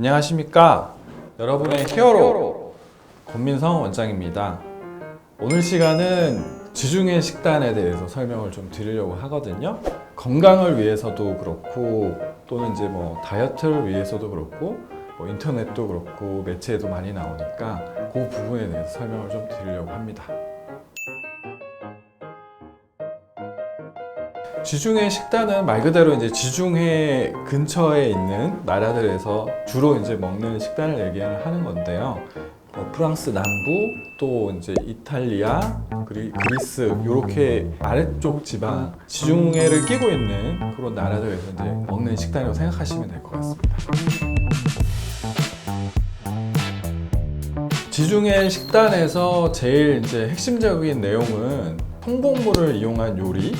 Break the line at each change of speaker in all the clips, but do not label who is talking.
안녕하십니까? 여러분의 히어로 권민성 원장입니다. 오늘 시간은 지중해 식단에 대해서 설명을 좀 드리려고 하거든요. 건강을 위해서도 그렇고 또는 이제 뭐 다이어트를 위해서도 그렇고 뭐 인터넷도 그렇고 매체에도 많이 나오니까 그 부분에 대해서 설명을 좀 드리려고 합니다 지중해 식단은 말 그대로 이제 지중해 근처에 있는 나라들에서 주로 이제 먹는 식단을 얘기하는 건데요. 뭐 프랑스 남부 또 이제 이탈리아 그리고 그리스 이렇게 아래쪽 지방 지중해를 끼고 있는 그런 나라들에서 이제 먹는 식단이라고 생각하시면 될 것 같습니다. 지중해 식단에서 제일 이제 핵심적인 내용은 통곡물을 이용한 요리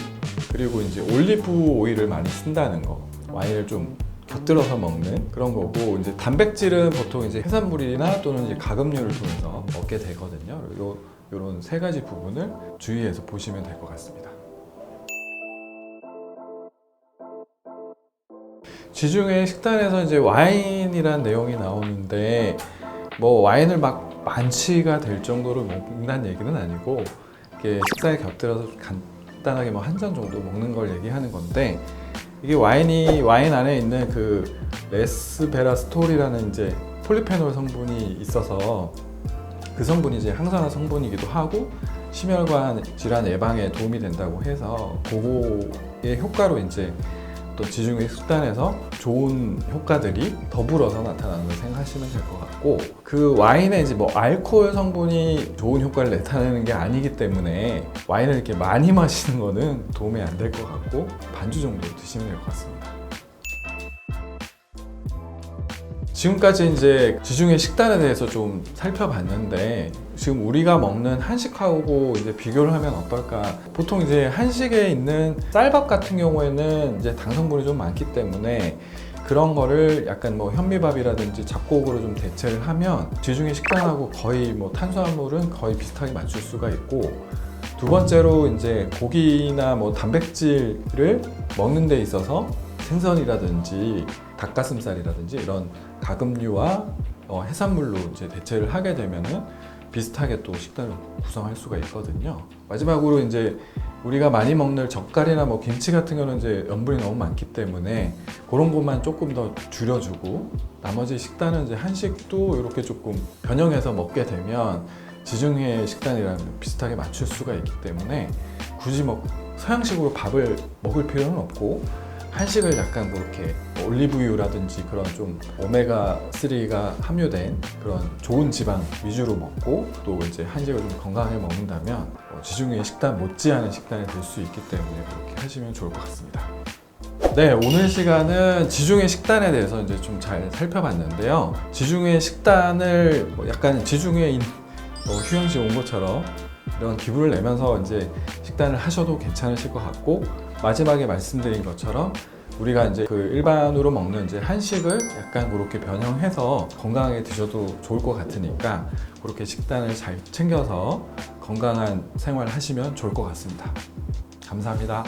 그리고 이제 올리브 오일을 많이 쓴다는 거 와인을 좀 곁들여서 먹는 그런 거고 이제 단백질은 보통 이제 해산물이나 또는 이제 가금류를 통해서 얻게 되거든요. 요 요런 세 가지 부분을 주의해서 보시면 될 것 같습니다. 지중해 식단에서 이제 와인이란 내용이 나오는데 뭐 와인을 막 만취가 될 정도로 먹는다는 얘기는 아니고 이게 식사에 곁들여서 간 단하게 뭐 한 잔 정도 먹는 걸 얘기하는 건데 이게 와인이 와인 안에 있는 그 레스베라스톨이라는 이제 폴리페놀 성분이 있어서 그 성분이 이제 항산화 성분이기도 하고 심혈관 질환 예방에 도움이 된다고 해서 그거의 효과로 이제 또 지중해 식단에서 좋은 효과들이 더불어서 나타나는 생각하시면 될 것 같고 그 와인에 이제 뭐 알코올 성분이 좋은 효과를 나타내는 게 아니기 때문에 와인을 이렇게 많이 마시는 거는 도움이 안 될 것 같고 반주 정도 드시면 될 것 같습니다. 지금까지 이제 지중해 식단에 대해서 좀 살펴봤는데 지금 우리가 먹는 한식하고 이제 비교를 하면 어떨까? 보통 이제 한식에 있는 쌀밥 같은 경우에는 이제 당 성분이 좀 많기 때문에 그런 거를 약간 뭐 현미밥이라든지 잡곡으로 좀 대체를 하면 지중해 식단하고 거의 뭐 탄수화물은 거의 비슷하게 맞출 수가 있고 두 번째로 이제 고기나 뭐 단백질을 먹는 데 있어서 생선이라든지 닭가슴살이라든지 이런 가금류와 어, 해산물로 이제 대체를 하게 되면은 비슷하게 또 식단을 구성할 수가 있거든요. 마지막으로 이제 우리가 많이 먹는 젓갈이나 뭐 김치 같은 경우는 이제 염분이 너무 많기 때문에 그런 것만 조금 더 줄여주고 나머지 식단은 이제 한식도 이렇게 조금 변형해서 먹게 되면 지중해 식단이랑 비슷하게 맞출 수가 있기 때문에 굳이 뭐 서양식으로 밥을 먹을 필요는 없고 한식을 약간 뭐 이렇게 올리브유라든지 그런 좀 오메가 3가 함유된 그런 좋은 지방 위주로 먹고 또 이제 한식을 좀 건강하게 먹는다면 어, 지중해 식단 못지않은 식단이 될 수 있기 때문에 그렇게 하시면 좋을 것 같습니다. 네, 오늘 시간은 지중해 식단에 대해서 이제 좀 잘 살펴봤는데요. 지중해 식단을 뭐 약간 지중해인 뭐 휴양지 온 것처럼 이런 기분을 내면서 이제 식단을 하셔도 괜찮으실 것 같고 마지막에 말씀드린 것처럼 우리가 이제 그 일반으로 먹는 이제 한식을 약간 그렇게 변형해서 건강하게 드셔도 좋을 것 같으니까 그렇게 식단을 잘 챙겨서 건강한 생활 하시면 좋을 것 같습니다. 감사합니다.